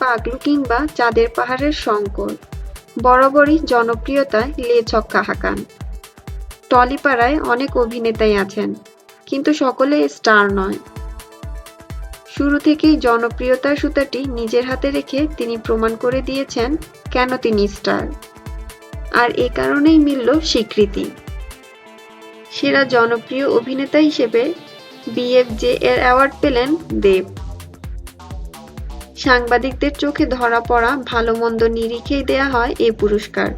পাগলু কিংবা চাঁদের পাহাড়ের শঙ্কর। বরাবরই জনপ্রিয়তায় লেছক্কা হাঁকান। টলিপাড়ায় অনেক অভিনেতাই আছেন, কিন্তু সকলে স্টার নয়। শুরু থেকেই জনপ্রিয়তার সুতাটি নিজের হাতে রেখে তিনি প্রমাণ করে দিয়েছেন কেন তিনি স্টার। আর এ কারণেই মিলল স্বীকৃতি। সেরা জনপ্রিয় অভিনেতা হিসেবে বিএফজে এর অ্যাওয়ার্ড পেলেন দেব। সাংবাদিকদের চোখে ধরা পড়া ভালো মন্দ নিরিখেই দেয়া হয় এই পুরস্কার।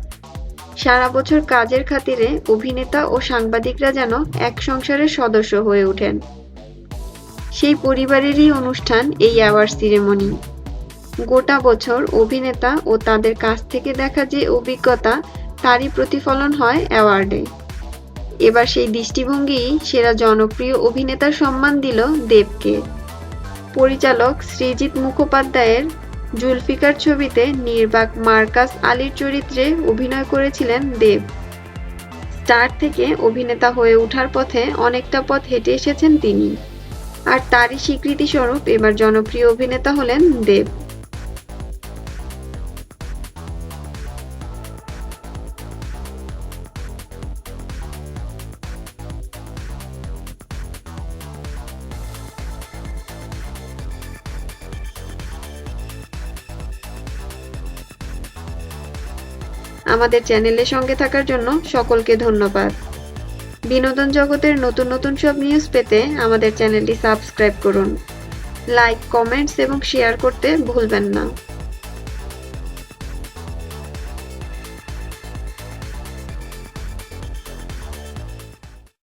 সারা বছর কাজের খাতিরে অভিনেতা ও সাংবাদিকরা যেন এক সংসারের সদস্য হয়ে ওঠেন। সেই পরিবারেরই অনুষ্ঠান এই অ্যাওয়ার্ড সিরেমনি। গোটা বছর অভিনেতা ও তাদের কাছ থেকে দেখা যে অভিজ্ঞতা, তারই প্রতিফলন হয় অ্যাওয়ার্ডে। এবার সেই দৃষ্টিভঙ্গিই সেরা জনপ্রিয় অভিনেতার সম্মান দিল দেবকে। পরিচালক শ্রীজিৎ মুখোপাধ্যায়ের জুলফিকার ছবিতে নির্বাক মার্কাস আলীর চরিত্রে অভিনয় করেছিলেন দেব। স্টার থেকে অভিনেতা হয়ে ওঠার পথে অনেকটা পথ হেঁটে এসেছেন তিনি। আর তারই স্বীকৃতিস্বরূপ এবার জনপ্রিয় অভিনেতা হলেন দেব। আমাদের চ্যানেলে সঙ্গে থাকার জন্য সকলকে ধন্যবাদ। বিনোদন জগতের নতুন নতুন সব নিউজ পেতে আমাদের চ্যানেলটি সাবস্ক্রাইব করুন। লাইক কমেন্টস এবং শেয়ার করতে ভুলবেন না।